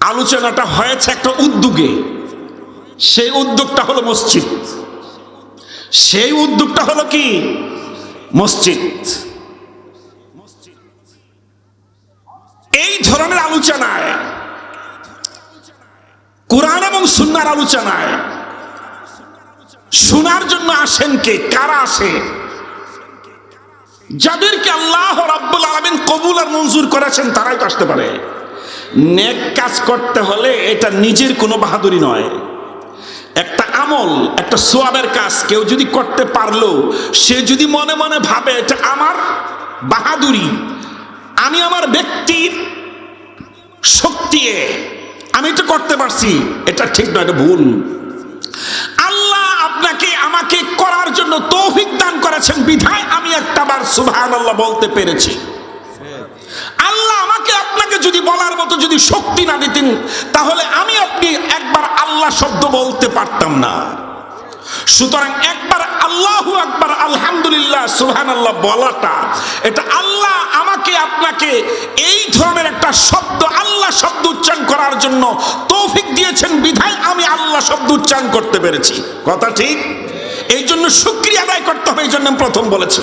আলোচনাটা হয়েছে একটা উদ্যোগে। সেই উদ্যোগটা হলো মসজিদ। সেই উদ্যোগটা হলো কি? মসজিদ। এই ধরনের আলোচনায়, কোরআন এবং সুন্নার আলোচনায় শোনার জন্য আসেন কে? কারা আসে? যাদেরকে আল্লাহ রাব্বুল আলামিন কবুল আর মঞ্জুর করেছেন, তারাই তো আসতে পারে। নেক কাজ করতে হলে এটা নিজের কোনো বাহাদুরি নয়। একটা আমল, একটা সোয়াবের কাজ কেউ যদি করতে পারল সে যদি মনে মনে ভাবে এটা আমার বাহাদুরি, আমি আমার ব্যক্তির শক্তি আমি এটা করতে পারছি, এটা ঠিক নয়, এটা ভুল। আল্লাহ আপনাকে, আমাকে করার জন্য তৌফিক দান করেছেন। বিধায় আমি একটা বার সুবহানাল্লাহ বলতে পেরেছি। যদি বলার মতো যদি শক্তি না দিতেন, তাহলে আমি আপনি একবার আল্লাহ শব্দ বলতে পারতাম না। সুতরাং একবার আল্লাহ একবার আলহামদুলিল্লাহ সুহান আল্লাহ বলাটা, এটা আল্লাহ আমাকে আপনাকে এই ধরনের একটা শব্দ, আল্লাহ শব্দ উচ্চারণ করার জন্য তৌফিক দিয়েছেন বিধায় আমি আল্লাহ শব্দ উচ্চারণ করতে পেরেছি। কথা ঠিক? এই জন্য সুক্রিয়া আদায় করতে হবে এই জন্য প্রথম বলেছি।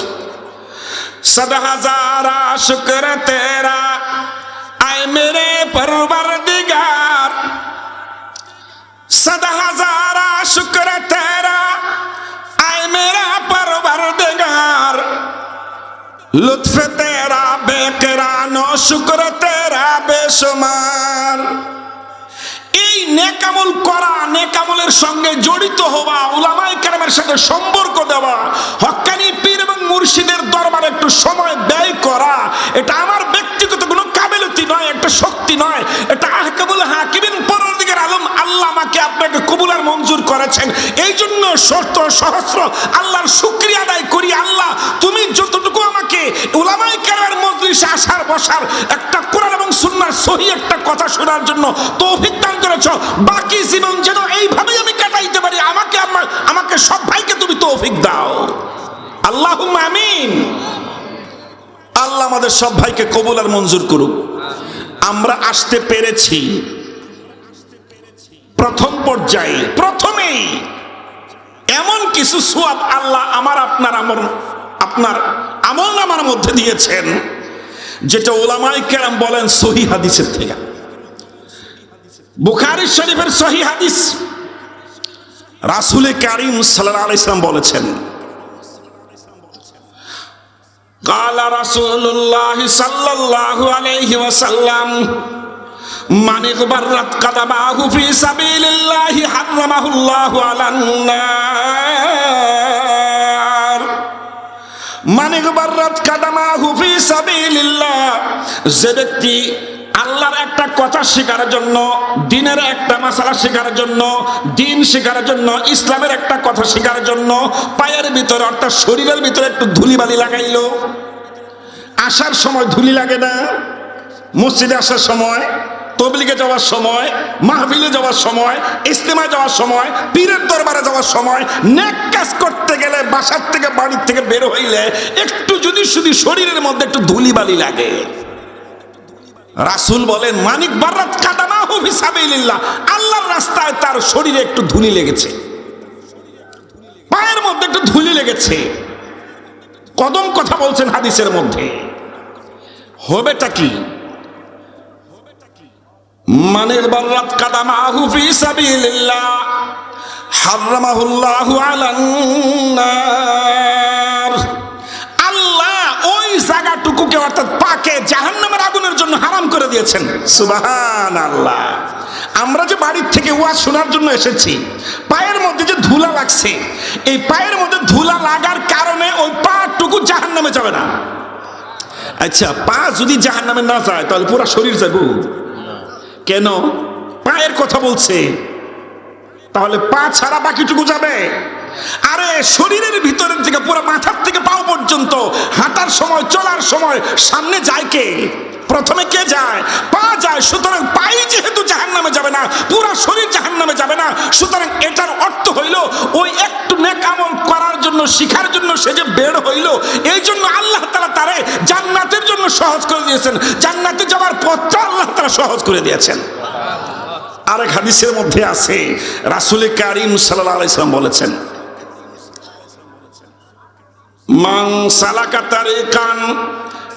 সদা হাজারা শুক্র তেরা মেরে পরবার দিগার সদা হাজারা শুক্র তেরা আয় মেরা পরবার দিগার লুৎফ তেরা বেকরান শুক্র তেরা বেসমার এই নেকামল করা, নেকামলের সঙ্গে জড়িত হওয়া উলামাই কেরামের সাথে সম্পর্ক দেওয়া হকানি পীর এবং মুর্শিদের দরবার একটু সময় ব্যয় করা, এটা আমার কাবিলতি শক্তি নয়, এটা আহকাবুল হাকিমিন পরদিকের আলম আল্লাহ আমাকে আপনাকে কবুলার মঞ্জুর করেছেন। এই জন্য শত সহস্র আল্লাহর শুক্রিয়া আদায় করি, আল্লাহ তুমি যতটুকু আমাকে উলামাই কেরামের মজলিসে আসার, বসার একটা কোরআন এবং সুন্নার সহি একটা কথা শোনার জন্য তৌফিক দান করেছ, বাকি জীবন যেন এইভাবেই আমি কাটাইতে পারি, আমাকে আমার, আমাকে সব ভাইকে তুমি তৌফিক দাও। আল্লাহ আমিন। আল্লাহ আমাদের সব ভাইকে কবুল আর মঞ্জুর করুক। আমরা আসতে পেরেছি। প্রথম পর্যায়ে, প্রথমেই এমন কিছু সোয়াব আল্লাহ আমার আপনার আমল আপনার আমল নামার মধ্যে দিয়েছেন, যেটা ওলামাই কেরাম বলেন সহি হাদিসের থেকে। বুখারি শরীফের সহি হাদিস। রাসুলে কারিম সাল্লাহ আলাইসলাম বলেছেন قال رسول الله صلى الله عليه وسلم من اغبرت قدماه في سبيل الله حرمه الله على النار من اغبرت قدماه في سبيل الله যে ব্যক্তি আল্লাহর একটা কথা শেখার জন্য, দিনের একটা মশালা শেখার জন্য, দিন শেখার জন্য, ইসলামের একটা কথা শেখার জন্য, পায়ের ভিতরে অর্থাৎ শরীরের ভিতরে একটু ধুলিবালি লাগাইল। আসার সময় ধুলি লাগে না, মসজিদে আসার সময়, তবলিগে যাওয়ার সময়, মাহফিলে যাওয়ার সময় ইস্তেমায় যাওয়ার সময়, পীরের দরবারে যাওয়ার সময়, নেক কাজ করতে গেলে বাসার থেকে বাড়ির থেকে বের হইলে একটু যদি শুধু শরীরের মধ্যে একটু ধুলিবালি লাগে। রাসুল বলেন, মানিক বারাত কাদামা হুফি সাবিলিল্লাহ আল্লাহর রাস্তায় তার শরীরে একটু ধুলি লেগেছে। পায়ের মধ্যে একটু ধুলি লেগেছে। কদম কথা বলছেন হাদিসের মধ্যে। হবেটা কি? মানের বারাত কাদামা হুফি সাবিলিল্লাহ হারামাহুল্লাহু আলান নার। আল্লাহ ওই জায়গাটুকুকে অর্থাৎ পাকে জাহান্নামের করে দিয়েছেন সুবাহান আল্লাহ আমরা যে বাড়ির থেকে ওয়াজ শোনার জন্য এসেছি, পায়ের মধ্যে যে ধুলা লাগছে, এই পায়ের মধ্যে ধুলা লাগার কারণে ওই পাটুকু জাহান্নামে যাবে না। আচ্ছা পা যদি জাহান্নামে না যায়, তাহলে পুরো শরীর যাব কেন? পায়ের কথা বলছে। তাহলে পা ছাড়া বাকিটুকু যাবে। আরে, শরীরের ভিতরের থেকে পুরো মাথার থেকে পাও পর্যন্ত হাঁটার সময়, চলার সময় সামনে যায় কে? প্রথমে কে যায়? পা যায়। সুতরাং পাই যেহেতু জাহান নামে যাবে না, পুরো শরীর জাহান নামে যাবে না, সুতরাং এটার অর্থ হইল, ওই একটু নেক আমল করার জন্য, শিখার জন্য সে যে বের হইল, এই জন্য আল্লাহ তালা তারে জান্নাতের জন্য সহজ করে দিয়েছেন। জান্নাতে যাওয়ার পথটা আল্লাহ তালা সহজ করে দিয়েছেন। আরেক হাদিসের মধ্যে আছে, রাসুল কারিম সাল্লাহ আলাইসালাম বলেছেন, মান সালাকা তারিকান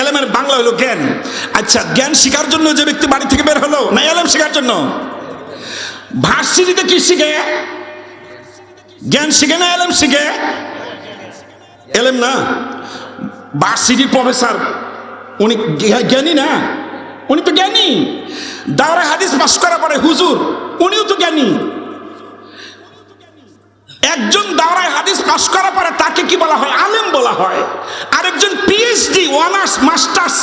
এলেমের বাংলা হলো জ্ঞান। আচ্ছা জ্ঞান শেখার জন্য যে ব্যক্তি বাড়ি থেকে বের হলো, না এলেম শেখার জন্য? ভার্সিটিতে কি শিখে? জ্ঞান শিখে না এলেম শিখে? এলেম না। ভার্সিটির প্রফেসর, উনি জ্ঞানী না? উনি তো জ্ঞানী। দাওরা হাদিস পাস করার পরে হুজুর, উনিও তো জ্ঞানী। একজন দাওরায় হাদিস পাস করার পরে তাকে কি বলা হয়? আলেম বলা হয়। আরেকজন পিএইচডি অনার্স মাস্টার্স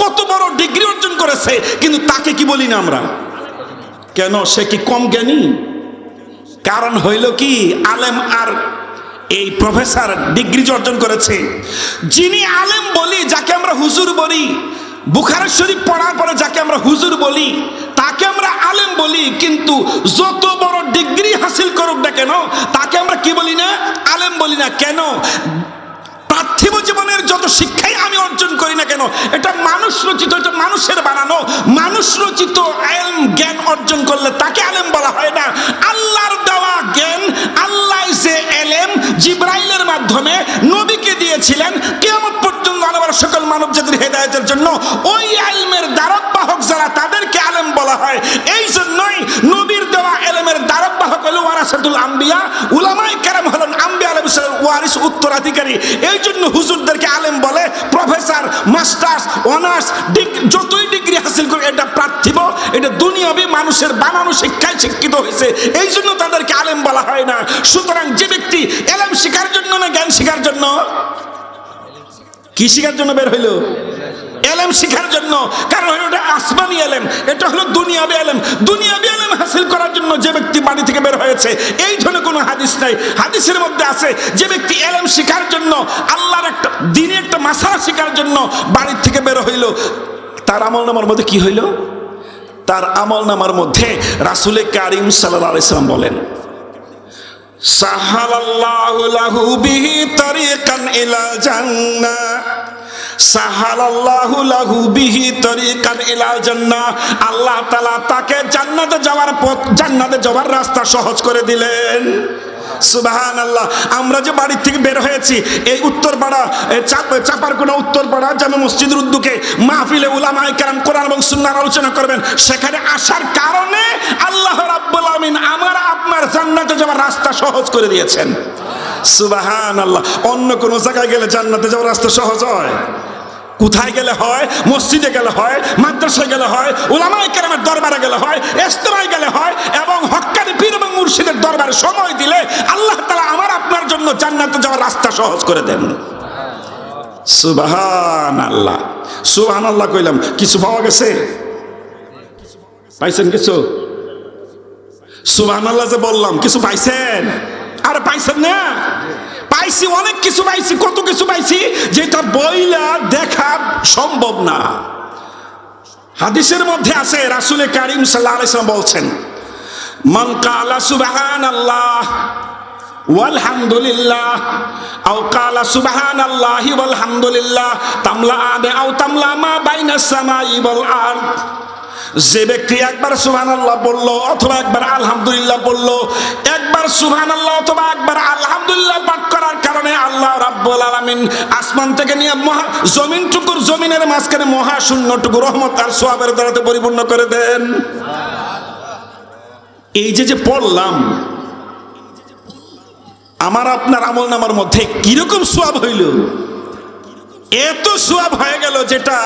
কত বড় ডিগ্রি অর্জন করেছে, কিন্তু তাকে কি বলি না আমরা? কেন? সে কি কম জ্ঞানী? কারণ হইল কি, আলেম আর এই প্রফেসর ডিগ্রি অর্জন করেছে, যিনি আলেম বলি, যাকে আমরা হুজুর বলি বুখারের শরীফ পড়ার পরে যাকে আমরা হুজুর বলি, তাকে আমরা আলেম বলি, কিন্তু যত বড় ডিগ্রি হাসিল করুক না কেন, তাকে আমরা কি বলি না? আলেম বলি না। কেন? পার্থিব জীবনের যত শিক্ষাই আমি অর্জন করি না কেন, এটা মানুষ রচিত, এটা মানুষের বানানো। মানুষ রচিত আলেম জ্ঞান অর্জন করলে তাকে আলেম বলা হয় না। আল্লাহর দেওয়া জ্ঞান, আল্লাহ যে এলেম জিব্রাইলের মাধ্যমে দিয়েছিলেন কেমন পর্যন্ত আনাবার সকল মানব জাতির হেদায়তের জন্য ওই আলমের দ্বারক বাহক যারা তাদেরকে আলেম বলা হয়, এই জন্যই নবীর দেওয়া এলেমের দ্বারক বাহক হলো ওয়ারাসাতুল আম্বিয়া উলামাই কেরাম হলেন আম্বিয়া আলাইহিস সালাম ওয়ারিস উত্তরাধিকারী। এই জন্য হুজুরদেরকে আলেম বলে প্রফেসর, মাস্টার্স, অনার্স, ডিগ্রি যতই ডিগ্রি হাসিল করে এটা পার্থিব এটা দুনিয়াবি মানুষের বানানো শিক্ষায় শিক্ষিত হয়েছে, এই জন্য তাদেরকে আলেম বলা হয় না। সুতরাং যে ব্যক্তি এলেম শেখার জন্য না জ্ঞান শেখার জন্য? কি শেখার জন্য বের হইল? এলেম শেখার জন্য। কারণ এটা আসমানি এলেম, এটা হলো দুনিয়াবি এলেম। দুনিয়াবি এলেম হাসিল করার জন্য যে ব্যক্তি বাড়ি থেকে বের হয়েছে, এই ধরনের কোনো হাদিস নাই। হাদিসের মধ্যে আছে, যে ব্যক্তি এলেম শেখার জন্য, আল্লাহর একটা দিনে একটা মাসালা শেখার জন্য বাড়ির থেকে বের হইল, তার আমল নামার মধ্যে কি হইল? তার আমল নামার মধ্যে রাসুলে কারিম সাল্লাহ আলাইসালাম বলেন, সাহালাল্লাহু আল্লাহ তালা তাকে জান্নাতে যাওয়ার পথ, জান্নাতে যাওয়ার রাস্তা সহজ করে দিলেন। সুবাহান আল্লাহ আমরা যে বাড়ির থেকে বের হয়েছি, এই উত্তরপাড়া চাপারকোনা উত্তরপাড়া জামে মসজিদের উদ্যোগে মাহফিলে উলামায়ে কেরাম কোরআন এবং সুন্নাহর আলোচনা করবেন। সেখানে আসার কারণে আল্লাহ রাব্বুল আমিন আমার, আপনার জান্নাতে যাওয়ার রাস্তা সহজ করে দিয়েছেন। সুবাহান আল্লাহ অন্য কোন জায়গায় গেলে জান্নাতে যাওয়ার রাস্তা সহজ হয়? কোথায় গেলে হয়? মসজিদে গেলে হয়? মাদ্রাসায় গেলে হয়? ওলামাই কেরামের দরবারে গেলে হয়? এস্তমায় গেলে হয়? এবং হক্কানি পীর এবং মুর্শিদের দরবারে সময় দিলে আল্লাহ তালা আমার আপনার জন্য জান্নাতে যাওয়ার রাস্তা সহজ করে দেন। সুবাহান আল্লাহ সুবাহান আল্লাহ কইলাম, কিছু পাওয়া গেছে? পাইছেন কিছু? সুবাহান আল্লাহ যে বললাম, কিছু পাইছেন? আর পাইছেন না? পাইছি, অনেক কিছু পাইছি, কত কিছু পাইছি, যেটা বইলা দেখা সম্ভব না। হাদিসের মধ্যে আছে, রাসুলে কারিম সাল্লাহ বলছেন যে ব্যক্তি একবার সুবহান আল্লাহ বলল, অথবা একবার আলহামদুলিল্লাহ বলল, একবার আলামিন আসমান থেকে নিয়ে মহা জমিন টুকুর জমিনের মাঝখানে মহা শূন্যটুকু রহমত আর সোয়াবের দ্বারাতে পরিপূর্ণ করে দেন। এই যে যে পড়লাম, আমার আপনার আমল নামার মধ্যে কীরকম সোয়াব হইল? এত সোয়াব হয়ে গেল যেটা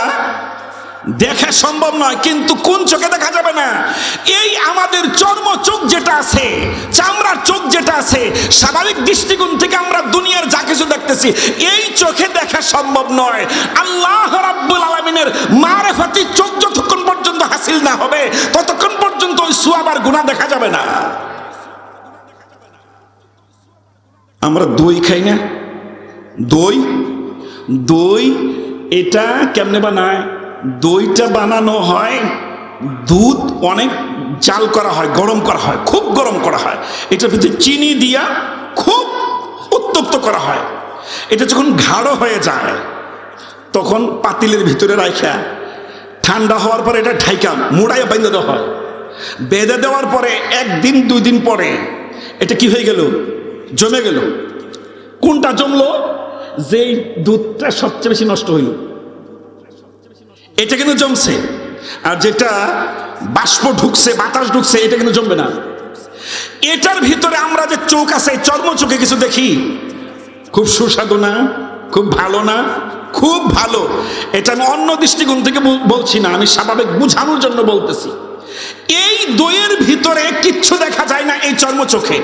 দেখা সম্ভব নয়, কিন্তু কোন চোখে দেখা যাবে না? এই আমাদের চর্ম চোখ যেটা আছে, চামড়ার চোখ যেটা আছে, স্বাভাবিক দৃষ্টিকোণ থেকে আমরা দুনিয়ার কিছু দেখতেছি, এই চোখে দেখা সম্ভব নয়। আল্লাহ রাব্বুল আলমিনের মারেফাতি চোখ যতক্ষণ পর্যন্ত হাসিল না হবে, ততক্ষণ পর্যন্ত ওই সোয়াব আর গুণা দেখা যাবে না। আমরা দই খাই না? দই? দই এটা কেমনে বানায়? দইটা বানানো হয়, দুধ অনেক জাল করা হয়, গরম করা হয়, খুব গরম করা হয়। এটার ভিতরে চিনি দিয়া খুব উত্তপ্ত করা হয়। এটা যখন গাঢ় হয়ে যায়, তখন পাতিলের ভিতরে রাখা ঠান্ডা হওয়ার পরে এটা ঠাইকা মুড়াইয়া বেঁধে দেওয়া হয়। বেঁধে দেওয়ার পরে একদিন দুই দিন পরে এটা কি হয়ে গেল? জমে গেল। কোনটা জমলো? যেই দুধটা সবচেয়ে বেশি নষ্ট হইল। এটা কিন্তু জমছে। আর যেটা বাষ্প ঢুকছে, বাতাস ঢুকছে, এটা কিন্তু জমবে না। এটার ভিতরে আমরা যে চোখ আছে, চর্ম চোখে কিছু দেখি? খুব সুস্বাদু না? খুব ভালো না? খুব ভালো। এটা আমি অন্য দৃষ্টিকোণ থেকে বলছি না, আমি স্বাভাবিক বুঝানোর জন্য বলতেছি। এই দইয়ের ভিতরে কিচ্ছু দেখা যায় না এই চর্ম চোখে।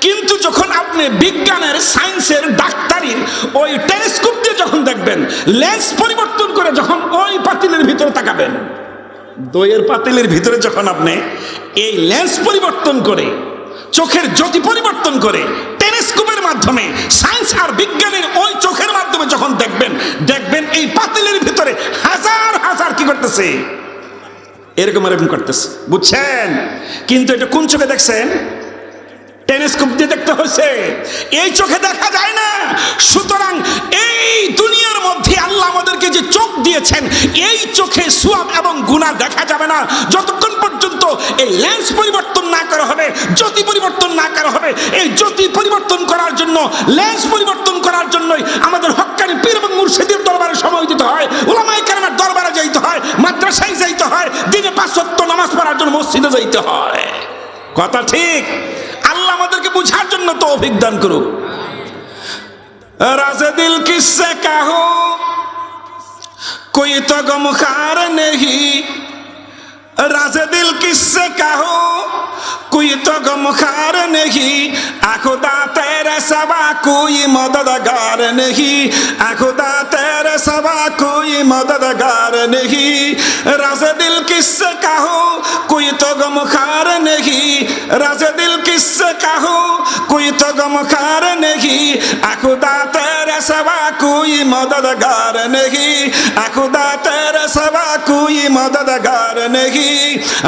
কিন্তু যখন আপনি বিজ্ঞানের, সায়েন্সের, ডাক্তারির ওই টেলিস্কোপ দিয়ে যখন দেখবেন, লেন্স পরিবর্তন করে যখন ওই পাতিলের ভিতরে তাকাবেন, দইয়ের পাতিলের ভিতরে যখন আপনি এই লেন্স পরিবর্তন করে চোখের জ্যোতি পরিবর্তন করে টেলিস্কোপের মাধ্যমে সায়েন্স আর বিজ্ঞানের ওই চোখের মাধ্যমে যখন দেখবেন দেখবেন এই পাতিলের ভিতরে হাজার হাজার কি করতেছে? এরকম এরকম করতেছে। বুঝছেন? কিন্তু এটা কোন চোখে দেখছেন? টেলিস্কোপ দিয়ে দেখতে হয়েছে। এই চোখে দেখা যায় না। সুতরাং এই দুনিয়ার মধ্যে আল্লাহ আমাদেরকে যে চোখ দিয়েছেন, এই চোখে সুয়াব এবং গুণা দেখা যাবে না। যতক্ষণ পর্যন্ত এই লেন্স পরিবর্তন না করা হবে, জ্যোতি পরিবর্তন না করা হবে, এই জ্যোতি পরিবর্তন করার জন্য লেন্স পরিবর্তন করার জন্যই আমাদের হক্কানি পীর এবং মুর্শিদের দরবারে সময় দিতে হয় ওলামাই কেরামের দরবারে যাইতে হয়, মাদ্রাসায় যাইতে হয়, দিনে পাঁচ সত্য নামাজ পড়ার জন্য মসজিদে যাইতে হয়। কথা ঠিক? বুঝার জন্য তো অভিজ্ঞান করুক রাজে দিল কিসে কাহো कोई तो गमखार नहीं राज दिल किससे कहो कोई तो गमखार नहीं आखुदा तेरे सवा कोई मददगार नहीं आखुदा तेरे सवा कोई मददगार नहीं राज दिल किससे कहो कोई तो गमखार नहीं राज दिल किससे कहो कोई तो गमखार नहीं आखुदा तेरे सवा कोई मददगार नहीं आखुदा तेरे सवा कोई मददगार नहीं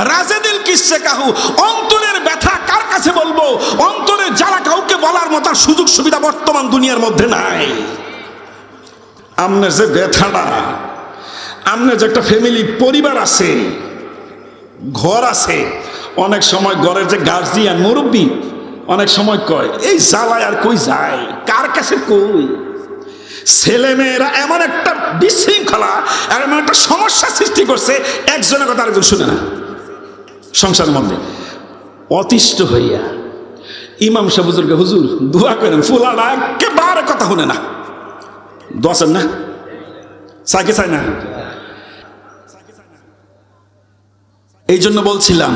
রাজে দিল কিসে কাহু অন্তরের ব্যথা কার কাছে বলবো অন্তরের যারা কাউকে বলার মতো সুযোগ সুবিধা বর্তমান দুনিয়ার মধ্যে নাই আপনার যে ব্যথাটা আপনার যে একটা ফ্যামিলি পরিবার আছে ঘর আছে অনেক সময় ঘরের যে গার্জিয়ান, মুরব্বী, অনেক সময় কয়, এই জ্বালায় আর কই যায়? কার কাছে কই? ছেলে মেয়েরা এমন একটা বিশৃঙ্খলা, এমন একটা সমস্যা সৃষ্টি করছে, একজনের কথা আরেকজন শুনে না। সংসারের মধ্যে। অতিষ্ঠ হইয়া ইমাম সাহেব হুজুরকে, হুজুর, দোয়া করেন, ফুলারা একেবারে কথা শুনে না। দোয়াছেন না? চাইকে চাই না? এই জন্য বলছিলাম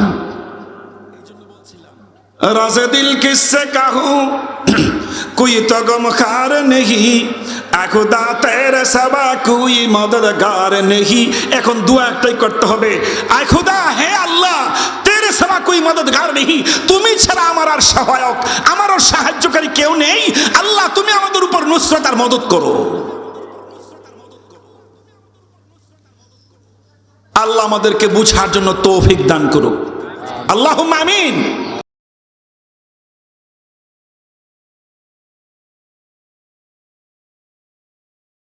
राजे दिल किससे कहूँ कोई तो गमखार नहीं খুদা তেরে সবা কুই মদদগার নেহি এখন দোয়া একটাই করতে হবে আয় খুদা হে আল্লাহ তেরে সবা কুই মদদগার নেহি তুমি ছাড়া আমার আর সহায়ক আমারও সাহায্যকারী কেউ নেই আল্লাহ তুমি আমাদের উপর নুসরত আর মদত করো আল্লাহ আমাদেরকে বুঝার জন্য তৌফিক দান করুক আল্লাহ আমিন